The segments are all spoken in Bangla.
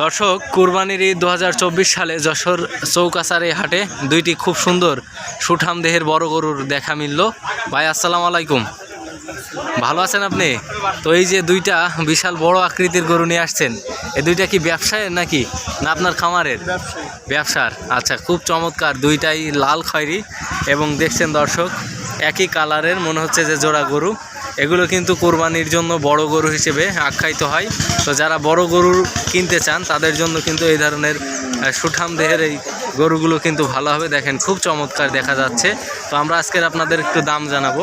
দর্শক, কুরবানির ঈদ দু সালে যশোর চৌকাছার এই হাটে দুইটি খুব সুন্দর সুঠাম দেহের বড় গরুর দেখা মিলল। ভাই, আসসালামু আলাইকুম। ভালো আছেন আপনি? তো এই যে দুইটা বিশাল বড় আকৃতির গরু নিয়ে আসছেন এই দুইটা কি ব্যবসায়ের নাকি না আপনার খামারের? ব্যবসার। আচ্ছা খুব চমৎকার। দুইটাই লাল খয়েরি এবং দেখছেন দর্শক, একই কালারের, মনে হচ্ছে যে জোড়া গরু। এগুলো কিন্তু কোরবানির জন্য বড় গরু হিসেবে আখ্যায়িত হয়। তো যারা বড় গরু কিনতে চান, তাদের জন্য কিন্তু এই ধরনের সুঠাম দেহের এই গরুগুলো কিন্তু ভালো হবে। দেখেন, খুব চমৎকার দেখা যাচ্ছে। তো আমরা আজকের আপনাদের একটু দাম জানাব।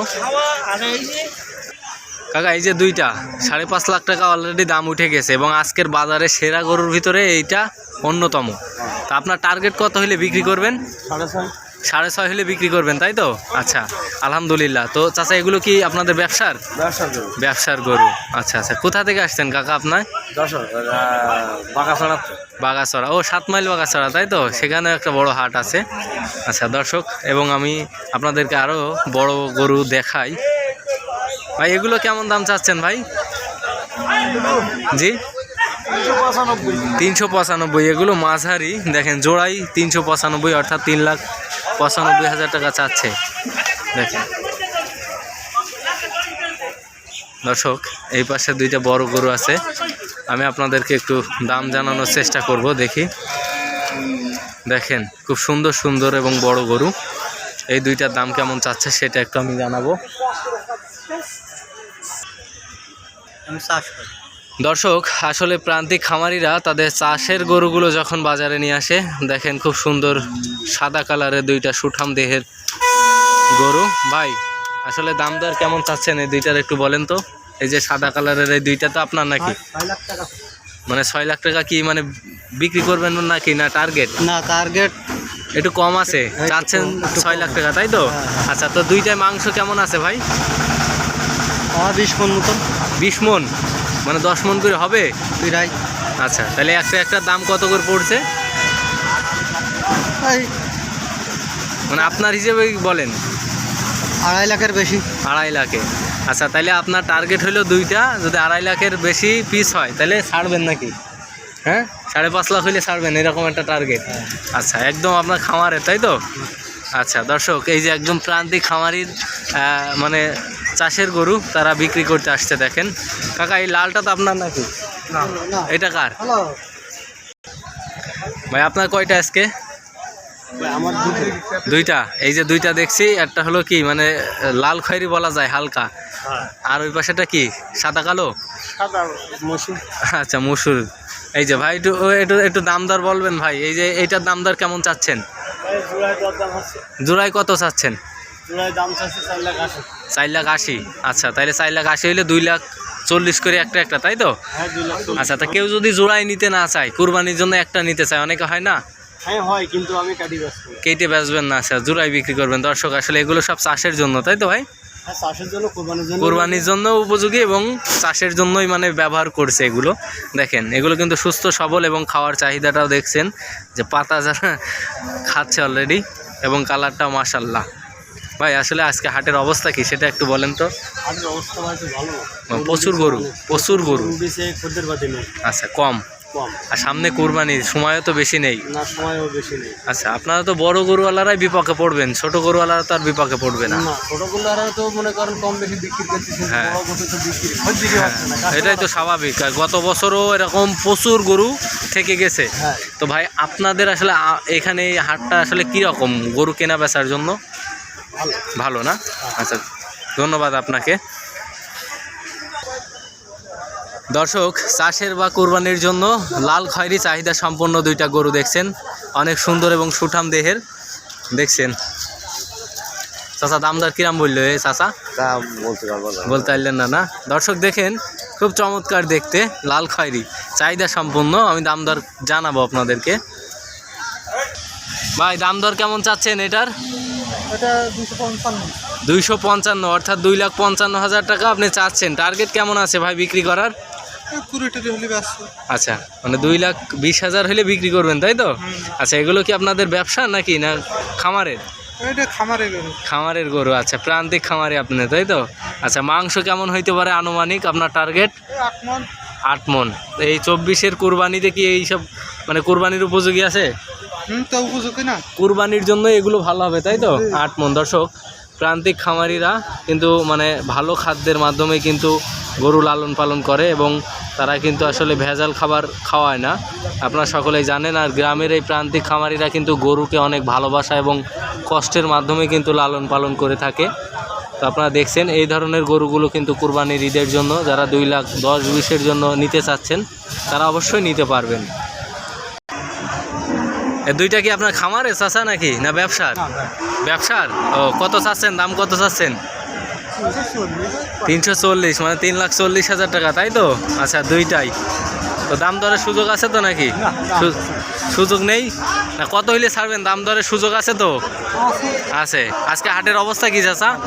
কাকা, এই যে দুইটা, সাড়ে পাঁচ লাখ টাকা অলরেডি দাম উঠে গেছে এবং আজকের বাজারে সেরা গরুর ভিতরে এইটা অন্যতম। তা আপনার টার্গেট কত হলে বিক্রি করবেন? সাড়ে ছয়। সাড়ে ছয় হলে বিক্রি করবেন তাই তো? আচ্ছা আলহামদুলিল্লাহ। তো চাচা এগুলো কি আপনাদের ব্যবসার? ব্যবসার গরু। আচ্ছা আচ্ছা। কোথা থেকে আসছেন কাকা আপনার? বাগাছড়া। ও সাত মাইল বাগাছড়া তাই তো? সেখানেও একটা বড় হাট আছে। আচ্ছা দর্শক এবং আমি আপনাদেরকে আরও বড় গরু দেখাই। ভাই এগুলো কেমন দাম চাচ্ছেন ভাই? জি? তিনশো পঁচানব্বই। এগুলো মাঝারি। দেখেন জোড়াই তিনশো পঁচানব্বই অর্থাৎ তিন লাখ পঁচানব্বই হাজার টাকা চাচ্ছে। দেখেন। দর্শক, এই পাশে দুইটা বড় গরু আছে। আমি আপনাদেরকে একটু দাম জানানোর চেষ্টা করব, দেখি। দেখেন, খুব সুন্দর সুন্দর এবং বড় গরু। এই দুইটার দাম কেমন চাচ্ছে সেটা একটু আমি জানাব। আমি চাষ করি। দর্শক আসলে প্রান্তিক খামারিরা তাদের চাষের গরুগুলো যখন বাজারে নিয়ে আসে দেখেন খুব সুন্দর সাদা কালারের দুইটা সুঠাম দেহের গরু। ভাই আসলে দাম দর কেমন চাচ্ছেন? এই দুইটার একটু বলেন তো। এই যে সাদা কালারের এই দুইটা তো আপনার নাকি? মানে ছয় লাখ টাকা কি মানে বিক্রি করবেন নাকি না টার্গেট না টার্গেট একটু কম আছে। চাচ্ছেন ছয় লাখ টাকা তাই তো? হ্যাঁ, হ্যাঁ। আচ্ছা তো দুইটায় মাংস কেমন আছে ভাই? আমার বিশ মন মতন। বিশ মন? মানে দশ মন করে হবে? তুই রাই। আচ্ছা তাহলে একটা একটা দাম কত করে পড়ছে? মানে আপনার হিসেবে বলেন। আড়াই লাখের বেশি। আড়াই লাখে। আচ্ছা তাহলে আপনার টার্গেট হলো দুইটা যদি আড়াই লাখের বেশি পিস হয় তাহলে ছাড়বেন নাকি? হ্যাঁ? সাড়ে পাঁচ লাখ হইলে ছাড়বেন এরকম একটা টার্গেট আচ্ছা একদম আপনার খামারে তাই তো? আচ্ছা দর্শক এই যে একদম প্রান্তিক খামারির মানে চাষের গরু তারা বিক্রি করতে আসছে দেখেন। কাকা এই লালটা তো আপনার নাকি? এটা কার? ভাই আপনার কয়টা আজকে? দুইটা। এই যে দুইটা দেখছি একটা হলো কি মানে লাল খয়েরি বলা যায় হালকা। হ্যাঁ। আর ওই পাশেটা কি সাদা কালো? আচ্ছা মসুর। এই যে ভাই একটু একটু একটু দাম দর বলবেন ভাই। এই যে এইটার দামদার কেমন চাচ্ছেন? জোড়ায় কত চাচ্ছেন? জোড়ায় দাম চাচ্ছে চার লাখ আশি। চার লাখ আশি। আচ্ছা তাহলে চার লাখ আশি হইলে দুই লাখ চল্লিশ করে একটা একটা তাই তো? হ্যাঁ আচ্ছা তা কেউ যদি জোড়ায় নিতে না চায় কুরবানির জন্য একটা নিতে চায় অনেকে হয় না? হ্যাঁ হয় কিন্তু আমি কাটি কেটে বেচবেন না আচ্ছা জোড়ায় বিক্রি করবেন। দর্শক আসলে এগুলো সব চাষের জন্য তাই তো ভাই? হ্যাঁ চাষের জন্য কোরবানির জন্য। কোরবানির জন্য উপযোগী এবং চাষের জন্যই মানে ব্যবহার করছে এগুলো। দেখেন এগুলো কিন্তু সুস্থ সবল এবং খাওয়ার চাহিদাটাও দেখছেন যে পাতা যারা খাচ্ছে অলরেডি এবং কালারটাও মাসাল্লাহ ভাই আসলে আজকে হাটের অবস্থা কি সেটা একটু বলেন তো। হাটের অবস্থা ভালো। প্রচুর গরু প্রচুর গরু। আচ্ছা কম। আর সামনে কোরবানির সময়ও তো বেশি নেই। না সময়ও বেশি নেই। আচ্ছা আপনারা তো বড় গরুওয়ালারাই বিপাকে পড়বেন ছোট গরুওয়ালারা তো আর বিপাকে পড়বে না। ছোটগুলো আর তো মনে করেন কম বেশি বিক্রি হ্যাঁ। হ্যাঁ, এটাই তো স্বাভাবিক। আর গত বছরও এরকম প্রচুর গরু থেকে গেছে। হ্যাঁ। তো ভাই আপনাদের আসলে এখানে এই হাটটা আসলে কি রকম গরু কেনা বেচার জন্য? ভালো না? আচ্ছা ধন্যবাদ আপনাকে। দর্শক চাষের বা কোরবানির জন্য লাল খয়েরি চাহিদা সম্পন্ন দুইটা গরু দেখছেন। অনেক সুন্দর এবং সুঠাম দেহের দেখছেন। চাচা দামদার কিরাম বলল এ চাচা? বলতে পারলেন না না? দর্শক দেখেন খুব চমৎকার দেখতে লাল খয়েরি। চাহিদা সম্পন্ন আমি দামদার জানাব আপনাদেরকে। ভাই দাম দর কেমন চাচ্ছেন এটার? দুইশো পঞ্চান্ন। অর্থাৎ দুই লাখ পঞ্চান্ন হাজার টাকা আপনি চাচ্ছেন। টার্গেট কেমন আছে ভাই বিক্রি করার? আচ্ছা মানে দুই লাখ বিশ হাজার হলে বিক্রি করবেন তাই তো? আচ্ছা এগুলো কি আপনাদের ব্যবসা নাকি না খামারের? খামারের গরু। আচ্ছা প্রান্তিক খামারে আপনি তাই তো? আচ্ছা মাংস কেমন হইতে পারে আনুমানিক আপনার টার্গেট? আট মন। এই চব্বিশের কুরবানিতে কি এইসব মানে কুরবানির উপযোগী আছে? তো উপযোগী না। কুরবানির জন্য এগুলো ভালো হবে তাই তো? আট মন। দর্শক প্রান্তিক খামারিরা কিন্তু মানে ভালো খাদ্যের মাধ্যমে কিন্তু গরু লালন পালন করে এবং তারা কিন্তু আসলে ভেজাল খাবার খাওয়ায় না। আপনারা সকলেই জানেন আর গ্রামের এই প্রান্তিক খামারিরা কিন্তু গরুকে অনেক ভালোবাসা এবং কষ্টের মাধ্যমে কিন্তু লালন পালন করে থাকে। তো আপনারা দেখছেন এই ধরনের গরুগুলো কিন্তু কুরবানির ঈদের জন্য যারা দুই লাখ দশ বিশের জন্য নিতে চাচ্ছেন তারা অবশ্যই নিতে পারবেন। দুইটা কি আপনার খামারে চাষা নাকি? না ব্যবসার? ব্যবসার? ও কত চাচ্ছেন? দাম কত চাচ্ছেন? তিনশো চল্লিশ মানে তিন লাখ চল্লিশ হাজার টাকা তাই তো? আচ্ছা দুইটাই। তো দাম দরের সুযোগ আছে তো নাকি? সু- সুযোগ নেই? না কত হইলে ছাড়বেন? দাম দরের সুযোগ আছে তো? আছে। আজকে হাটের অবস্থা কি চাচা?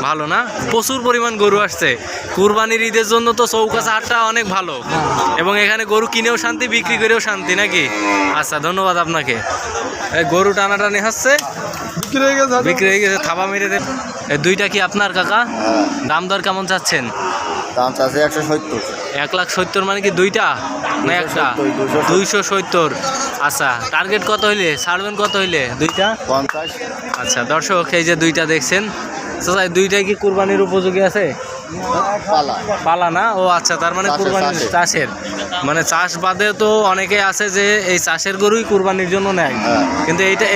ভালো না? প্রচুর পরিমাণ গরু আসছে। কুরবানির ঈদের জন্য তো চৌকাছা হাটটা অনেক ভালো। এবং এখানে গরু কিনেও শান্তি বিক্রি করেও শান্তি নাকি? আচ্ছা ধন্যবাদ আপনাকে। এই গরু টানাটানি হচ্ছে। বিক্রি হয়ে গেছে বিক্রি হয়ে গেছে থাবা মেরে দেন এই দুইটা কি আপনার কাকা? দাম দর কেমন চাচ্ছেন? দাম চাচ্ছে একশো সত্তর। এক লাখ সত্তর মানে কি দুইটা? না একটা? দুইশো সত্তর। আচ্ছা টার্গেট কত হইলে? সার্ভেন কত হইলে? দুইটা? পঞ্চাশ। আচ্ছা দর্শক এই যে দুইটা দেখছেন। চাচা দুইটাই কি কুরবানির উপযোগী আছে? পালা। না? ও আচ্ছা তার মানে কুরবানির চাষের। মানে চাষ বাদে তো অনেকে আছে যে এই চাষের গরুই কুরবানির জন্য নেয়। হ্যাঁ। কিন্তু এইটা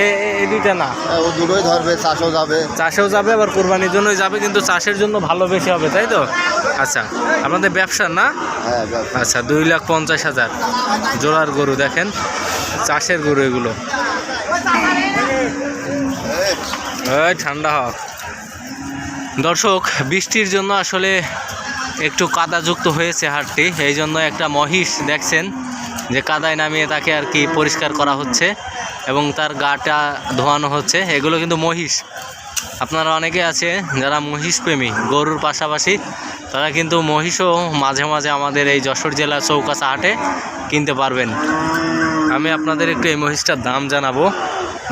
এই দুইটা না। ও দুটোই ধরবে চাষও যাবে। চাষেও যাবে আবার কোরবানির জন্যই যাবে কিন্তু চাষের জন্য ভালো বেশি হবে তাই তো? আচ্ছা আপনাদের ব্যবসা না? হ্যাঁ আচ্ছা দুই লাখ পঞ্চাশ হাজার। জোড়ার গরু দেখেন চাষের গরু এগুলো। ঠান্ডা হ দর্শক, বৃষ্টির জন্য আসলে একটু কাদাযুক্ত হয়েছে হাটটি। এই জন্য একটা মহিষ দেখছেন, যে কাদায় নামিয়ে তাকে আর কি পরিষ্কার করা হচ্ছে এবং তার গাটা ধোয়ানো হচ্ছে। এগুলো কিন্তু মহিষ। আপনারা অনেকে আছে যারা মহিষ প্রেমী গরুর পাশাপাশি, তারা কিন্তু মহিষও মাঝে মাঝে আমাদের এই যশোর জেলার চৌকাছা হাটে কিনতে পারবেন। আমি আপনাদের একটু এই মহিষটার দাম জানাব।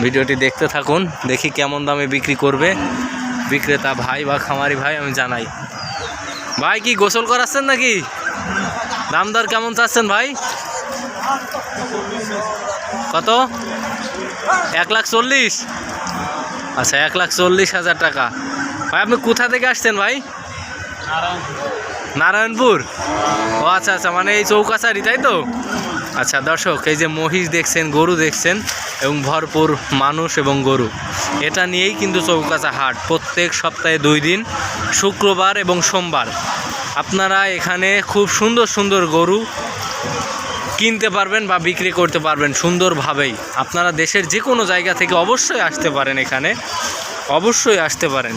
ভিডিওটি দেখতে থাকুন, দেখি কেমন দামে বিক্রি করবে। বিক্রেতা ভাই বা খামারি ভাই, আমি জানাই। ভাই, কি গোসল করাচ্ছেন নাকি? দাম দর কেমন চাচ্ছেন ভাই? কত? এক লাখ চল্লিশ? আচ্ছা এক লাখ চল্লিশ হাজার টাকা। ভাই, আপনি কোথা থেকে আসছেন ভাই? নারায়ণপুর। ও আচ্ছা আচ্ছা মানে এই চৌকাছারি তাই তো? আচ্ছা দর্শক, এই যে মহিষ দেখছেন, গরু দেখছেন, এবং ভরপুর মানুষ এবং গরু। এটা নিয়েই কিন্তু চৌকাচা হাট। প্রত্যেক সপ্তাহে দুই দিন, শুক্রবার এবং সোমবার। আপনারা এখানে খুব সুন্দর সুন্দর গরু কিনতে পারবেন বা বিক্রি করতে পারবেন সুন্দরভাবেই। আপনারা দেশের যে কোনো জায়গা থেকে অবশ্যই আসতে পারেন এখানে। অবশ্যই আসতে পারেন।